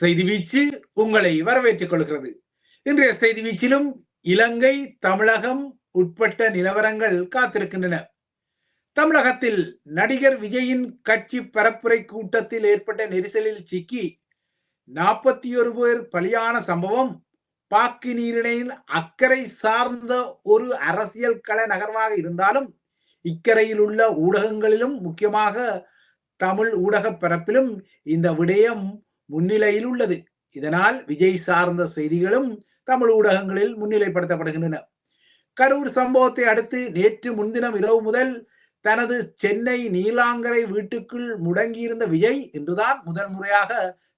செய்தி வீச்சு உங்களை வரவேற்றுக் கொள்கிறது. இன்றைய செய்தி வீச்சிலும் இலங்கை தமிழகம் உட்பட்ட நிலவரங்கள் காத்திருக்கின்றன. தமிழகத்தில் நடிகர் விஜயின் கட்சி பரப்புரை கூட்டத்தில் ஏற்பட்ட நெரிசலில் சிக்கி நாற்பத்தி ஒரு பேர் பலியான சம்பவம் பாக்கி நீரிணையில் அக்கறை சார்ந்த ஒரு அரசியல் கள நகர்வாக இருந்தாலும் இக்கரையில் உள்ள ஊடகங்களிலும் முக்கியமாக தமிழ் ஊடக பரப்பிலும் இந்த விடயம் முன்னிலையில் உள்ளது. இதனால் விஜய் சார்ந்த செய்திகளும் தமிழ் ஊடகங்களில் முன்னிலைப்படுத்தப்படுகின்றன. கரூர் சம்பவத்தை அடுத்து நேற்று முன்தினம் இரவு முதல் தனது சென்னை நீலாங்கரை வீட்டுக்குள் முடங்கியிருந்த விஜய் இன்றுதான் முதல் முறையாக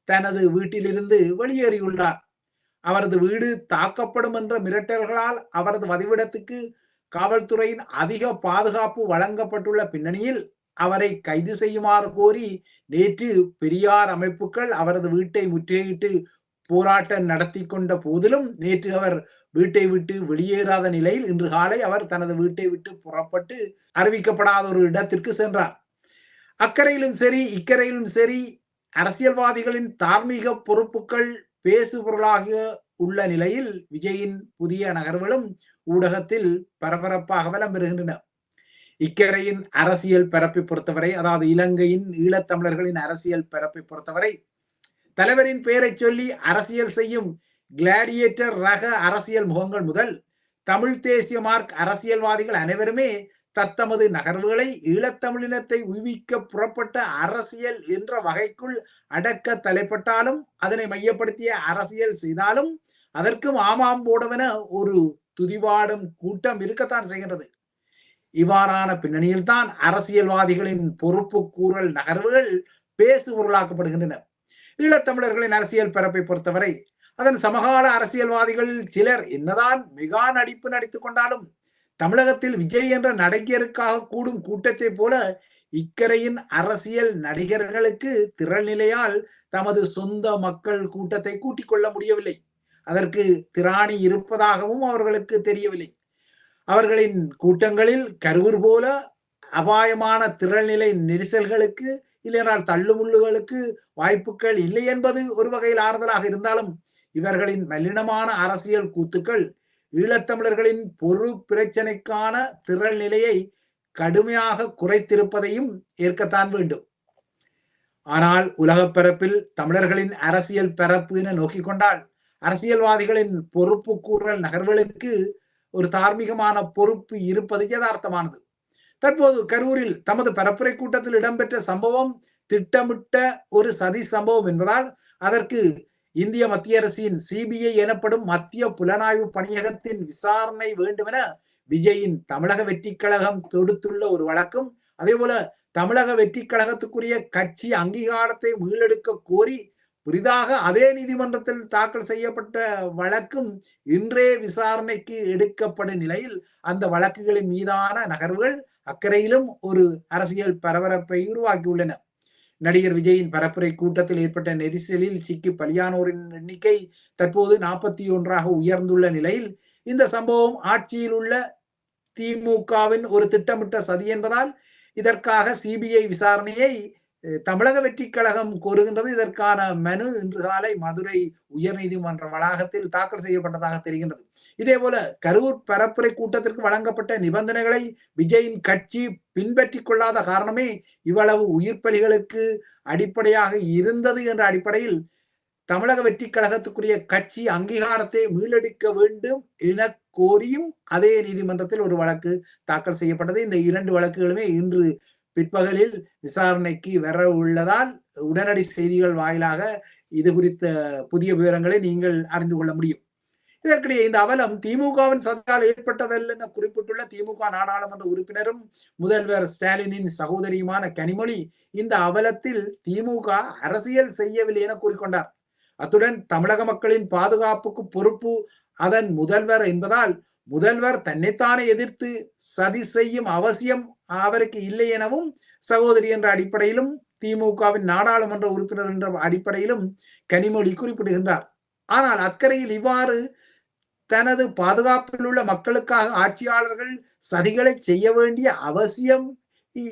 தனது வீட்டிலிருந்து வெளியேறியுள்ளார். அவரது வீடு தாக்கப்படும் என்ற மிரட்டல்களால் அவரது வதிவிடத்துக்கு காவல்துறையின் அதிக பாதுகாப்பு வழங்கப்பட்டுள்ள பின்னணியில் அவரை கைது செய்யுமாறு கோரி நேற்று பெரியார் அமைப்புகள் அவரது வீட்டை முற்றுகையிட்டு போராட்டம் நடத்தி கொண்ட போதிலும் நேற்று அவர் வீட்டை விட்டு வெளியேறாத நிலையில் இன்று காலை அவர் தனது வீட்டை விட்டு புறப்பட்டு அறிவிக்கப்படாத ஒரு இடத்திற்கு சென்றார். அக்கறையிலும் சரி இக்கரையிலும் சரி அரசியல்வாதிகளின் தார்மீக பொறுப்புகள் பேசுபொருளாக உள்ள நிலையில் விஜயின் புதிய நகர்வுகளும் ஊடகத்தில் பரபரப்பாக வலம் பெறுகின்றன. இக்கரையின் அரசியல் பரப்பை பொறுத்தவரை அதாவது இலங்கையின் ஈழத்தமிழர்களின் அரசியல் பரப்பை பொறுத்தவரை தலைவரின் பெயரை சொல்லி அரசியல் செய்யும் கிளாடியேட்டர் ரக அரசியல் முகங்கள் முதல் தமிழ் தேசிய மார்க் அரசியல்வாதிகள் அனைவருமே தத்தமது நகர்வுகளை ஈழத்தமிழினத்தை உய்விக்க புறப்பட்ட அரசியல் என்ற வகைக்குள் அடக்க தலைப்பட்டாலும் அதனை மையப்படுத்திய அரசியல் செய்தாலும் அதற்கும் ஆமாம் போடவென ஒரு துதிவாடும் கூட்டம் இருக்கத்தான் செய்கின்றது. இவ்வாறான பின்னணியில்தான் அரசியல்வாதிகளின் பொறுப்பு கூறல் நகர்வுகள் பேசு பொருளாக்கப்படுகின்றன. ஈழத்தமிழர்களின் அரசியல் பரப்பை பொறுத்தவரை அதன் சமகால அரசியல்வாதிகள் சிலர் என்னதான் மிகா நடிப்பு நடித்துக் கொண்டாலும் தமிழகத்தில் விஜய் என்ற நடிகருக்காக கூடும் கூட்டத்தை போல இக்கரையின் அரசியல் நடிகர்களுக்கு திரள் நிலையால் தமது சொந்த மக்கள் கூட்டத்தை கூட்டிக் கொள்ள முடியவில்லை. அதற்கு திராணி இருப்பதாகவும் அவர்களுக்கு தெரியவில்லை. அவர்களின் கூட்டங்களில் கருவூர் போல அபாயமான திரள்நிலை நெரிசல்களுக்கு இல்லையென்றால் தள்ளுமுள்ளுகளுக்கு வாய்ப்புகள் இல்லை என்பது ஒரு வகையில் ஆறுதலாக இருந்தாலும் இவர்களின் மலினமான அரசியல் கூத்துக்கள் ஈழத்தமிழர்களின் பொரு பிரச்சனைக்கான திரள் நிலையை கடுமையாக குறைத்திருப்பதையும் ஏற்கத்தான் வேண்டும். ஆனால் உலகப் பரப்பில் தமிழர்களின் அரசியல் பரப்பு என நோக்கிக் கொண்டால் அரசியல்வாதிகளின் பொறுப்பு கூறல் நகர்வுகளுக்கு ஒரு தார்மீகமான பொறுப்பு இருப்பது யதார்த்தமானது. தற்போது கரூரில் தமது பரப்புரை கூட்டத்தில் இடம்பெற்ற சம்பவம் திட்டமிட்ட ஒரு சதி சம்பவம் என்பதால் அதற்கு இந்திய மத்திய அரசின் சிபிஐ எனப்படும் மத்திய புலனாய்வு பணியகத்தின் விசாரணை வேண்டுமென விஜயின் தமிழக வெற்றி கழகம் தொடுத்துள்ள ஒரு வழக்கும் அதே போல தமிழக வெற்றி கழகத்துக்குரிய கட்சி அங்கீகாரத்தை மீளெடுக்க கோரி புதிதாக அதே நீதிமன்றத்தில் தாக்கல் செய்யப்பட்ட வழக்கும் இன்றே விசாரணைக்கு எடுக்கப்படும் நிலையில் அந்த வழக்குகளின் மீதான நகர்வுகள் அக்கறையிலும் ஒரு அரசியல் பரபரப்பை உருவாக்கியுள்ளன. நடிகர் விஜயின் பரப்புரை கூட்டத்தில் ஏற்பட்ட நெரிசலில் சிக்கி பலியானோரின் எண்ணிக்கை தற்போது நாற்பத்தி ஒன்றாக உயர்ந்துள்ள நிலையில் இந்த சம்பவம் ஆட்சியில் உள்ள திமுகவின் ஒரு திட்டமிட்ட சதி என்பதால் இதற்காக சிபிஐ விசாரணையை தமிழக வெற்றி கழகம் கோருகின்றது. இதற்கான மனு இன்று காலை மதுரை உயர்நீதிமன்ற வளாகத்தில் தாக்கல் செய்யப்பட்டதாக தெரிகின்றது. இதே போல கரூர் பரப்புரை கூட்டத்திற்கு வழங்கப்பட்ட நிபந்தனைகளை விஜயின் கட்சி பின்பற்றி கொள்ளாத காரணமே இவ்வளவு உயிர் பலிகளுக்கு அடிப்படையாக இருந்தது என்ற அடிப்படையில் தமிழக வெற்றி கழகத்துக்குரிய கட்சி அங்கீகாரத்தை மீளெடுக்க வேண்டும் என கோரியும் அதே நீதிமன்றத்தில் ஒரு வழக்கு தாக்கல் செய்யப்பட்டது. இந்த இரண்டு வழக்குகளுமே இன்று பிற்பகலில் விசாரணைக்கு வர உள்ளதால் உடனடி செய்திகள் வாயிலாக இது குறித்த புதிய விவரங்களை நீங்கள் அறிந்து கொள்ள முடியும். இதற்கிடையே இந்த அவலம் திமுகவின் சதியால் ஏற்பட்டதல்ல என குறிப்பிட்டுள்ள திமுக நாடாளுமன்ற உறுப்பினரும் முதல்வர் ஸ்டாலினின் சகோதரியுமான கனிமொழி இந்த அவலத்தில் திமுக அரசியல் செய்யவில்லை என கூறிக்கொண்டார். அத்துடன் தமிழக மக்களின் பாதுகாப்புக்கு பொறுப்பு அதன் முதல்வர் என்பதால் முதல்வர் தன்னைத்தானே எதிர்த்து சதி செய்யும் அவசியம் அவருக்கு இல்லை எனவும் சகோதரி என்ற அடிப்படையிலும் திமுகவின் நாடாளுமன்ற உறுப்பினர் என்ற அடிப்படையிலும் கனிமொழி குறிப்பிடுகின்றார். ஆனால் அக்கறையில் இவ்வாறு தனது பாதுகாப்பில் உள்ள மக்களுக்காக ஆட்சியாளர்கள் சதிகளை செய்ய வேண்டிய அவசியம்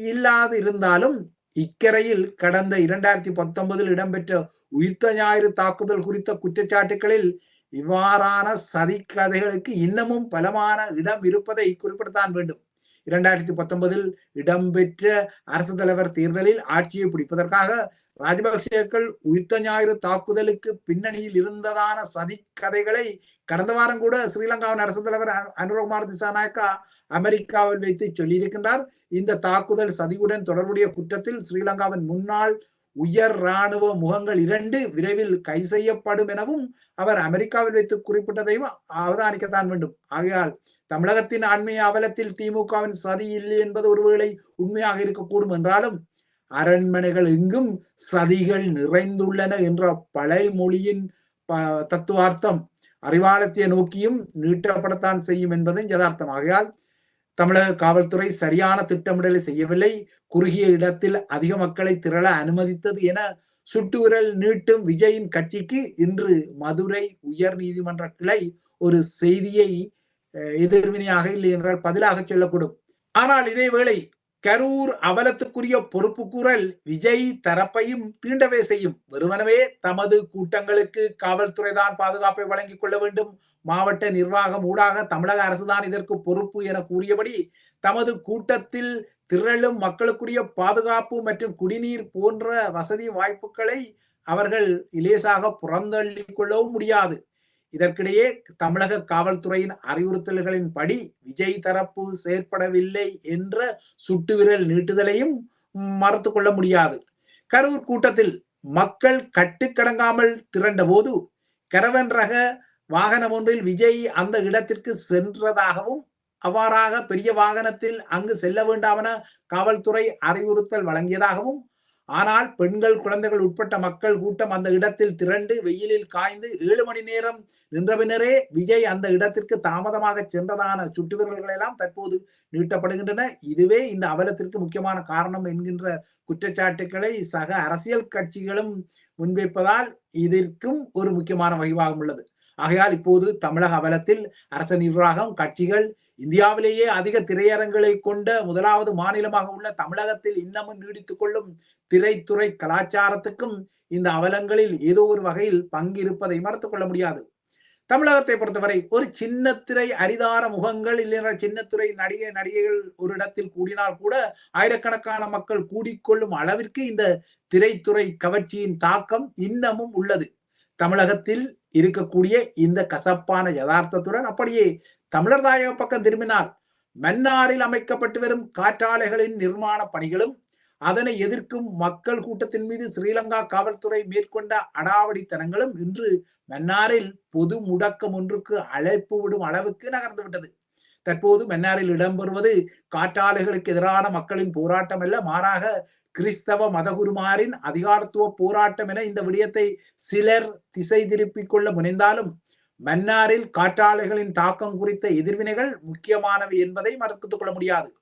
இல்லாது இருந்தாலும் இக்கரையில் கடந்த இரண்டாயிரத்தி பத்தொன்பதில் இடம்பெற்ற உயிர்த்த ஞாயிறு தாக்குதல் குறித்த குற்றச்சாட்டுகளில் இவ்வாறான சதி கதைகளுக்கு இன்னமும் பலமான இடம் இருப்பதை குறிப்பிடத்தான் வேண்டும். இரண்டாயிரத்தி பத்தொன்பதில் இடம்பெற்ற அரசு தலைவர் தேர்தலில் ஆட்சியை பிடிப்பதற்காக ராஜபக்சேக்கள் உயிர்த்த ஞாயிறு தாக்குதலுக்கு பின்னணியில் இருந்ததான சதி கதைகளை கடந்த வாரம் கூட ஸ்ரீலங்காவின் அரசு தலைவர் அனுரகுமார் திசாநாயக்கா அமெரிக்காவில் வைத்து சொல்லியிருக்கின்றார். இந்த தாக்குதல் சதியுடன் தொடர்புடைய குற்றத்தில் ஸ்ரீலங்காவின் முன்னாள் உயர் இராணுவ முகங்கள் இரண்டு விரைவில் கை செய்யப்படும் எனவும் அவர் அமெரிக்காவில் வைத்து குறிப்பிட்டதையும் அவதானிக்கத்தான் வேண்டும். ஆகையால் தமிழகத்தின் ஆண்மைய அவலத்தில் திமுகவின் சதி இல்லை என்பது ஒருவேளை உண்மையாக இருக்கக்கூடும் என்றாலும் அரண்மனைகள் எங்கும் சதிகள் நிறைந்துள்ளன என்ற பழைமொழியின் தத்துவார்த்தம் அறிவாளத்தை நோக்கியும் நீட்டப்படத்தான் செய்யும் என்பதும் யதார்த்தம். ஆகையால் தமிழக காவல்துறை சரியான திட்டமிடலை செய்யவில்லை. குறுகிய இடத்தில் அதிக மக்களை திரள அனுமதித்தது என சுட்டுவிரல் நீட்டும் விஜயின் கட்சிக்கு இன்று மதுரை உயர் நீதிமன்ற கிளை ஒரு செய்தியை எதிர்வினையாக இல்லை என்றால் பதிலாக சொல்லக்கூடும். ஆனால் இதே வேளை கரூர் அவலத்துக்குரிய பொறுப்பு கூறல் விஜய் தரப்பையும் தீண்டவே செய்யும். வெறுமனவே தமது கூட்டங்களுக்கு காவல்துறைதான் பாதுகாப்பை வழங்கிக் கொள்ள வேண்டும். மாவட்ட நிர்வாகம் ஊடாக தமிழக அரசுதான் இதற்கு பொறுப்பு என கூறியபடி தமது கூட்டத்தில் திரளும் மக்களுக்குரிய பாதுகாப்பு மற்றும் குடிநீர் போன்ற வசதி வாய்ப்புகளை அவர்கள் இலேசாக புறந்தள்ளிக் கொள்ளவும் முடியாது. இதற்கிடையே தமிழக காவல்துறையின் அறிவுறுத்தல்களின்படி விஜய் தரப்பு செயற்படவில்லை என்ற சுட்டுவிரல் நீட்டுதலையும் மறுத்து கொள்ள முடியாது. கரூர் கூட்டத்தில் மக்கள் கட்டுக்கடங்காமல் திரண்ட போது கரவன் ரக வாகனம் ஒன்றில் விஜய் அந்த இடத்திற்கு சென்றதாகவும் அவ்வாறாக பெரிய வாகனத்தில் அங்கு செல்ல வேண்டாமென காவல்துறை அறிவுறுத்தல் வழங்கியதாகவும் ஆனால் பெண்கள் குழந்தைகள் உட்பட்ட மக்கள் கூட்டம் அந்த இடத்தில் திரண்டு வெயிலில் காய்ந்து ஏழு மணி நேரம் நின்ற பின்னரே விஜய் அந்த இடத்திற்கு தாமதமாக சென்றதான சுட்டுவிரல்கள் எல்லாம் தற்போது நீட்டப்படுகின்றன. இதுவே இந்த அவலத்திற்கு முக்கியமான காரணம் என்கின்ற குற்றச்சாட்டுக்களை சக அரசியல் கட்சிகளும் முன்வைப்பதால் இதற்கும் ஒரு முக்கியமான வகிவாகம் உள்ளது. ஆகையால் இப்போது தமிழக அவலத்தில் அரச நிர்வாகம் கட்சிகள் இந்தியாவிலேயே அதிக திரையரங்களை கொண்ட முதலாவது மாநிலமாக உள்ள தமிழகத்தில் இன்னமும் நீடித்துக் கொள்ளும் திரைத்துறை கலாச்சாரத்துக்கும் இந்த அவலங்களில் ஏதோ ஒரு வகையில் பங்கு இருப்பதை மறுத்துக் கொள்ள முடியாது. தமிழகத்தை பொறுத்தவரை ஒரு சின்ன திரை அரிதார முகங்கள் இல்லைன்னா சின்னத்துறை நடிகை நடிகைகள் ஒரு இடத்தில் கூடினால் கூட ஆயிரக்கணக்கான மக்கள் கூடிக்கொள்ளும் அளவிற்கு இந்த திரைத்துறை கவர்ச்சியின் தாக்கம் இன்னமும் உள்ளது. தமிழகத்தில் இருக்கக்கூடிய இந்த கசப்பான யதார்த்தத்துடன் அப்படியே தமிழர் தாயக பக்கம் திரும்பினால் மன்னாரில் அமைக்கப்பட்டு வரும் காற்றாலைகளின் நிர்மாண பணிகளும் அதனை எதிர்க்கும் மக்கள் கூட்டத்தின் மீது ஸ்ரீலங்கா காவல்துறை மேற்கொண்ட அடாவடித்தனங்களும் இன்று மன்னாரில் பொது முடக்கம் ஒன்றுக்கு அழைப்பு விடும் அளவுக்கு நகர்ந்து விட்டது. தற்போது மன்னாரில் இடம்பெறுவது காற்றாலைகளுக்கு எதிரான மக்களின் போராட்டம் அல்ல மாறாக கிறிஸ்தவ மதகுருமாரின் அதிகாரத்துவ போராட்டம் என இந்த விடயத்தை சிலர் திசை திருப்பிக் கொள்ள முனைந்தாலும் மன்னாரில் காற்றாலைகளின் தாக்கம் குறித்த எதிர்வினைகள் முக்கியமானவை என்பதை மறுத்துக் கொள்ள முடியாது.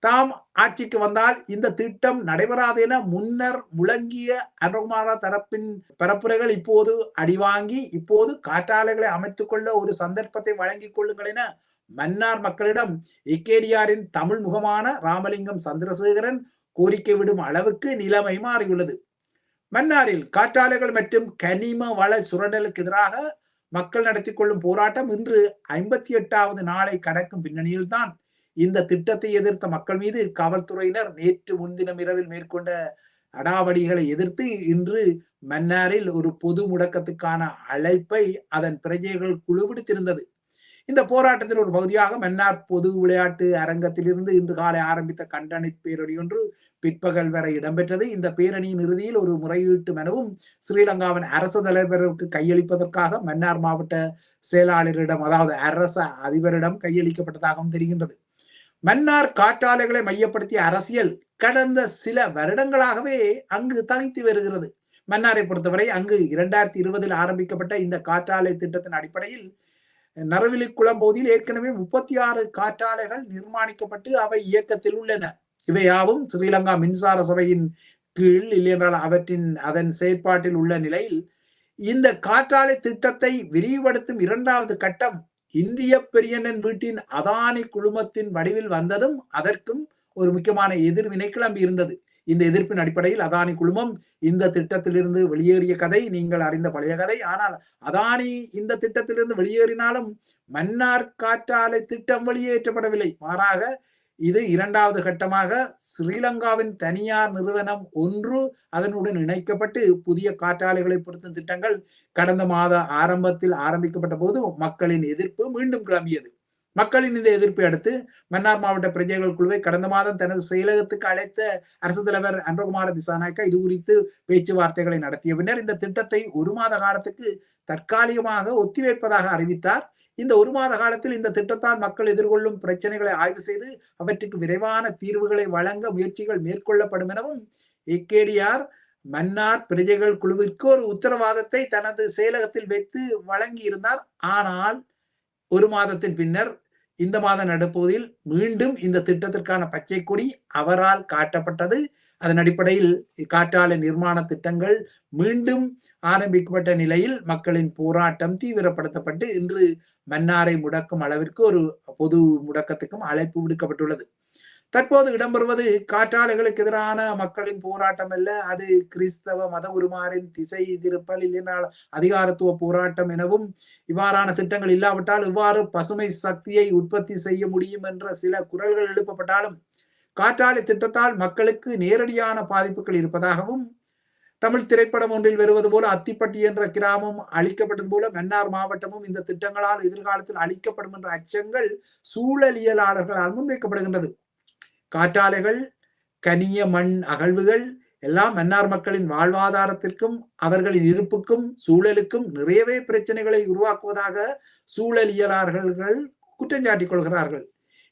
தாம் ஆட்சிக்கு வந்தால் இந்த திட்டம் நடைபெறாது என முன்னர் முழங்கிய அனுகுமார தரப்பின் பரப்புரைகள் இப்போது அடிவாங்கி இப்போது காற்றாலைகளை அமைத்துக் கொள்ள ஒரு சந்தர்ப்பத்தை வழங்கிக் கொள்ளுங்கள் என மன்னார் மக்களிடம் இக்கேடியாரின் தமிழ் முகமான ராமலிங்கம் சந்திரசேகரன் கோரிக்கை விடும் அளவுக்கு நிலைமை மாறியுள்ளது. மன்னாரில் காற்றாலைகள் மற்றும் கனிம வள சுரண்டலுக்கு எதிராக மக்கள் நடத்தி கொள்ளும் போராட்டம் இன்று ஐம்பத்தி எட்டாவது நாளை கடக்கும் பின்னணியில்தான். இந்த திட்டத்தை எதிர்த்த மக்கள் மீது காவல்துறையினர் நேற்று முன்தினம் இரவில் மேற்கொண்ட அடாவடிகளை எதிர்த்து இன்று மன்னாரில் ஒரு பொது முடக்கத்துக்கான அழைப்பை அதன் பிரஜைகள் குழு விடுத்திருந்தது இந்த போராட்டத்தின் ஒரு பகுதியாக மன்னார் பொது விளையாட்டு அரங்கத்திலிருந்து இன்று காலை ஆரம்பித்த கண்டனை பேரணி ஒன்று பிற்பகல் வரை இடம்பெற்றது. இந்த பேரணியின் இறுதியில் ஒரு முறையீட்டு மனுவும் ஸ்ரீலங்காவின் அரசு தலைவருக்கு கையளிப்பதற்காக மன்னார் மாவட்ட செயலாளரிடம் அதாவது அரச அதிபரிடம் கையளிக்கப்பட்டதாகவும் தெரிகின்றது. மன்னார் காற்றாலைகளை மையப்படுத்திய அரசியல் கடந்த சில வருடங்களாகவே அங்கு தகைத்து வருகிறது. மன்னாரை பொறுத்தவரை அங்கு இரண்டாயிரத்தி இருபதில் ஆரம்பிக்கப்பட்ட இந்த காற்றாலை திட்டத்தின் அடிப்படையில் நரவிலிக்குளம் பகுதியில் ஏற்கனவே முப்பத்தி ஆறு காற்றாலைகள் நிர்மாணிக்கப்பட்டு அவை இயக்கத்தில் உள்ளன. இவையாவும் ஸ்ரீலங்கா மின்சார சபையின் கீழ் இல்லையென்றால் அவற்றின் அதன் செயற்பாட்டில் உள்ள நிலையில் இந்த காற்றாலை திட்டத்தை விரிவுபடுத்தும் இரண்டாவது கட்டம் இந்திய பெரியண்ணன் வீட்டின் அதானி குழுமத்தின் வடிவில் வந்ததும் அதற்கும் ஒரு முக்கியமான எதிர்வினை கிளம்பி இருந்தது இந்த எதிர்ப்பின் அடிப்படையில் அதானி குழுமம் இந்த திட்டத்திலிருந்து வெளியேறிய கதை நீங்கள் அறிந்த பழைய கதை. ஆனால் அதானி இந்த திட்டத்திலிருந்து வெளியேறினாலும் மன்னார் காற்றாலை திட்டம் வெளியேற்றப்படவில்லை. மாறாக இது இரண்டாவது கட்டமாக ஸ்ரீலங்காவின் தனியார் நிறுவனம் ஒன்று அதனுடன் இணைக்கப்பட்டு புதிய காற்றாலைகளை பொருத்தும் திட்டங்கள் கடந்த மாத ஆரம்பத்தில் ஆரம்பிக்கப்பட்ட போது மக்களின் எதிர்ப்பு மீண்டும் கிளம்பியது. மக்களின் இந்த எதிர்ப்பை அடுத்து மன்னார் மாவட்ட பிரஜைகள் குழுவை கடந்த மாதம் தனது செயலகத்துக்கு அழைத்த அரசு தலைவர் அன்றகுமார திசாநாயக்கா இது குறித்து பேச்சுவார்த்தைகளை நடத்திய பின்னர் இந்த திட்டத்தை ஒரு மாத காலத்துக்கு தற்காலிகமாக ஒத்திவைப்பதாக அறிவித்தார். இந்த ஒரு மாத காலத்தில் இந்த திட்டத்தால் மக்கள் எதிர்கொள்ளும் பிரச்சனைகளை ஆய்வு செய்து அவற்றுக்கு விரைவான தீர்வுகளை வழங்க முயற்சிகள் மேற்கொள்ளப்படும் எனவும் ஏகேடிஆர் மன்னார் பிரஜைகள் குழுவிற்கு ஒரு உத்தரவாதத்தை தனது செயலகத்தில் வைத்து வழங்கி இருந்தார் ஆனால் ஒரு மாதத்தின் பின்னர் இந்த மாத நடுப்பகுதியில் மீண்டும் இந்த திட்டத்திற்கான பச்சை கொடி அவரால் காட்டப்பட்டது. அதன் அடிப்படையில் காற்றாலை நிர்மாண திட்டங்கள் மீண்டும் ஆரம்பிக்கப்பட்ட நிலையில் மக்களின் போராட்டம் தீவிரப்படுத்தப்பட்டு இன்று மன்னாரை முடக்கும் அளவிற்கு ஒரு பொது முடக்கத்துக்கும் அழைப்பு விடுக்கப்பட்டுள்ளது. தற்போது இடம்பெறுவது காற்றாலைகளுக்கு எதிரான மக்களின் போராட்டம் அல்ல அது கிறிஸ்தவ மத உருமாறின் திசை திருப்பல் இல்லைனால் அதிகாரத்துவ போராட்டம் எனவும் இவ்வாறான திட்டங்கள் இல்லாவிட்டால் இவ்வாறு பசுமை சக்தியை உற்பத்தி செய்ய முடியும் என்ற சில குரல்கள் எழுப்பப்பட்டாலும் காற்றாலை திட்டத்தால் மக்களுக்கு நேரடியான பாதிப்புகள் இருப்பதாகவும் தமிழ் திரைப்படம் ஒன்றில் வருவது போல அத்திப்பட்டி என்ற கிராமம் அழிக்கப்பட்டது போல மன்னார் மாவட்டமும் இந்த திட்டங்களால் எதிர்காலத்தில் அழிக்கப்படும் என்ற அச்சங்கள் சூழலியலாளர்களால் முன்வைக்கப்படுகின்றது. காற்றாலைகள் கனிய மண் அகழ்வுகள் எல்லாம் மன்னார் மக்களின் வாழ்வாதாரத்திற்கும் அவர்களின் இருப்புக்கும் சூழலுக்கும் நிறையவே பிரச்சனைகளை உருவாக்குவதாக சூழலியலாளர்கள் குற்றஞ்சாட்டிக் கொள்கிறார்கள்.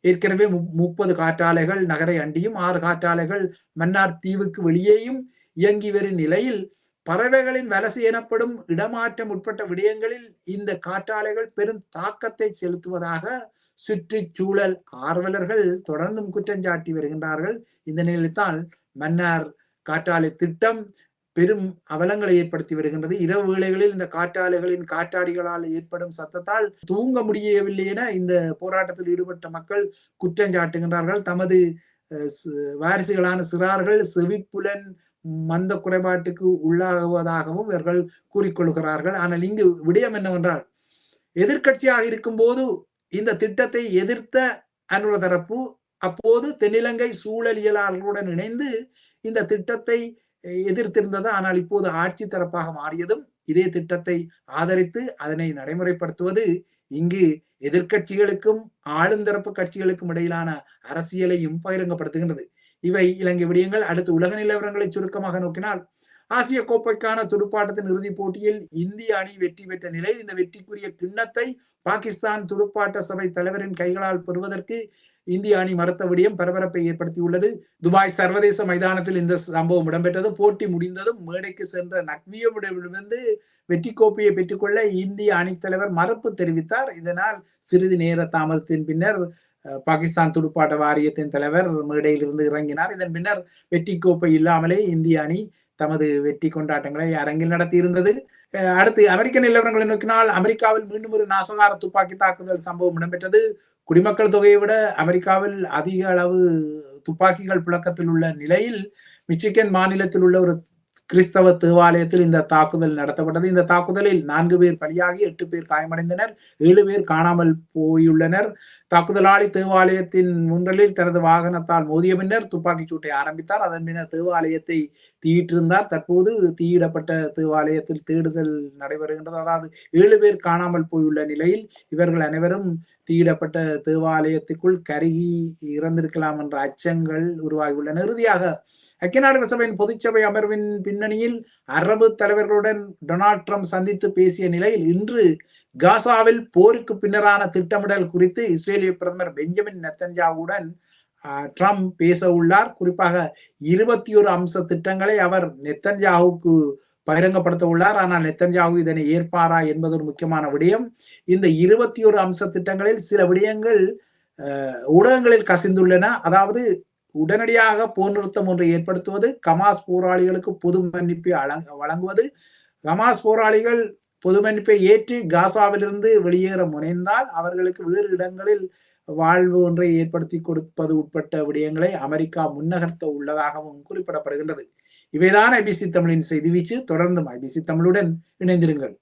ஏற்கனவே முப்பது காற்றாலைகள் நகரை அண்டியும் ஆறு காற்றாலைகள் மன்னார் தீவுக்கு வெளியேயும் இயங்கி வரும் நிலையில் பறவைகளின் வலசு எனப்படும் இடமாற்றம் உட்பட்ட விடயங்களில் இந்த காற்றாலைகள் பெரும் தாக்கத்தை செலுத்துவதாக சுற்றுச்சூழல் ஆர்வலர்கள் தொடர்ந்தும் குற்றஞ்சாட்டி வருகின்றார்கள். இந்த நிலையில்தான் மன்னார் காற்றாலை திட்டம் பெரும் அவலங்களை ஏற்படுத்தி வருகின்றது. இரவு வேளைகளில் இந்த காற்றாலைகளின் காற்றாடிகளால் ஏற்படும் சத்தத்தால் தூங்க முடியவில்லை என இந்த போராட்டத்தில் ஈடுபட்ட மக்கள் குற்றஞ்சாட்டுகின்றார்கள் தமது வாரிசுகளான சிறார்கள் செவிப்புலன் மந்த குறைபாட்டுக்கு உள்ளாகுவதாகவும் இவர்கள் கூறிக்கொள்கிறார்கள். ஆனால் இங்கு விடயம் என்னவென்றால் எதிர்கட்சியாக இருக்கும் போது இந்த திட்டத்தை எதிர்த்த அனுர தரப்பு அப்போது தென்னிலங்கை சூழலியலாளர்களுடன் இணைந்து இந்த திட்டத்தை எதிர்த்திருந்தது. ஆனால் இப்போது ஆட்சி தரப்பாக மாறியதும் இதே திட்டத்தை ஆதரித்து அதனை நடைமுறைப்படுத்துவது இங்கு எதிர்கட்சிகளுக்கும் ஆளுந்தரப்பு கட்சிகளுக்கும் இடையிலான அரசியலையும் பகிரங்கப்படுத்துகின்றது இவை இலங்கை விடயங்கள். அடுத்து உலக நிலவரங்களை சுருக்கமாக நோக்கினால் ஆசிய கோப்பைக்கான துடுப்பாட்டத்தின் இறுதிப் போட்டியில் இந்திய அணி வெற்றி பெற்ற நிலையில் இந்த வெற்றிக்குரிய கிண்ணத்தை பாகிஸ்தான் துடுப்பாட்ட சபை தலைவரின் கைகளால் பெறுவதற்கு இந்திய அணி மறுத்த விடயம் பரபரப்பை ஏற்படுத்தியுள்ளது. துபாய் சர்வதேச மைதானத்தில் இந்த சம்பவம் இடம்பெற்றது. போட்டி முடிந்ததும் மேடைக்கு சென்ற நக்வியமிடமிருந்து வெற்றி கோப்பையை பெற்றுக்கொள்ள இந்திய அணித்தலைவர் மறுப்பு தெரிவித்தார். இதனால் சிறிது நேர தாமதத்தின் பின்னர் பாகிஸ்தான் துடுப்பாட்ட வாரியத்தின் தலைவர் மேடையிலிருந்து இறங்கினார். இதன் பின்னர் வெற்றி கோப்பை இல்லாமலே இந்திய அணி தமது வெற்றி கொண்டாட்டங்களை அரங்கில் நடத்தியிருந்தது. அடுத்து அமெரிக்க நிலவரங்களை நோக்கினால் அமெரிக்காவில் மீண்டும் ஒரு நாசகார துப்பாக்கி தாக்குதல் சம்பவம் இடம்பெற்றது. குடிமக்கள் தொகையை விட அமெரிக்காவில் அதிக அளவு துப்பாக்கிகள் புழக்கத்தில் உள்ள நிலையில் மிச்சிகன் மாநிலத்தில் உள்ள ஒரு கிறிஸ்தவ தேவாலயத்தில் இந்த தாக்குதல் நடத்தப்பட்டது. இந்த தாக்குதலில் நான்கு பேர் பலியாகி எட்டு பேர் காயமடைந்தனர். ஏழு பேர் காணாமல் போயுள்ளனர். தாக்குதலாளி தேவாலயத்தின் முன்றலில் தனது வாகனத்தால் மோதிய பின்னர் துப்பாக்கி சூட்டை ஆரம்பித்தார். அதன் பின்னர் தேவாலயத்தை தீயிட்டிருந்தார் தற்போது தீயிடப்பட்ட தேவாலயத்தில் தேடுதல் நடைபெறுகின்றது. அதாவது ஏழு பேர் காணாமல் போயுள்ள நிலையில் இவர்கள் அனைவரும் தீயிடப்பட்ட தேவாலயத்துக்குள் கருகி இறந்திருக்கலாம் என்ற அச்சங்கள் உருவாகியுள்ளன. இறுதியாக ஐக்கிய நாடுகள் சபையின் பொதுச்சபை அமர்வின் பின்னணியில் அரபு தலைவர்களுடன் டொனால்ட் ட்ரம்ப் சந்தித்து பேசிய நிலையில் இன்று காசாவில் போருக்கு பின்னரான திட்டமிடல் குறித்து இஸ்ரேலிய பிரதமர் பெஞ்சமின் நெத்தன்ஜாவுடன் ட்ரம்ப் பேச உள்ளார். குறிப்பாக இருபத்தி ஒரு அம்ச திட்டங்களை அவர் நெத்தன்ஜாவுக்கு பகிரங்கப்படுத்த உள்ளார். ஆனால் நெத்தன்ஜாவு இதனை ஏற்பாரா என்பது ஒரு முக்கியமான விடயம். இந்த இருபத்தி ஒரு அம்ச திட்டங்களில் சில விடயங்கள் ஊடகங்களில் கசிந்துள்ளன. அதாவது உடனடியாக போர் நிறுத்தம் ஒன்றை ஏற்படுத்துவது கமாஸ் போராளிகளுக்கு பொது மன்னிப்பை வழங்குவது. கமாஸ் போராளிகள் பொதுமன்னிப்பை ஏற்றி ஏற்று காசாவிலிருந்து வெளியேற முனைந்தால் அவர்களுக்கு வேறு இடங்களில் வாழ்வு ஒன்றை ஏற்படுத்தி கொடுப்பது உட்பட்ட விடயங்களை அமெரிக்கா முன்னகர்த்த உள்ளதாகவும் குறிப்பிடப்படுகின்றது. இவைதான் ஐபிசி தமிழின் செய்தி வீச்சு. தொடர்ந்தும் ஐபிசி தமிழுடன் இணைந்திருங்கள்.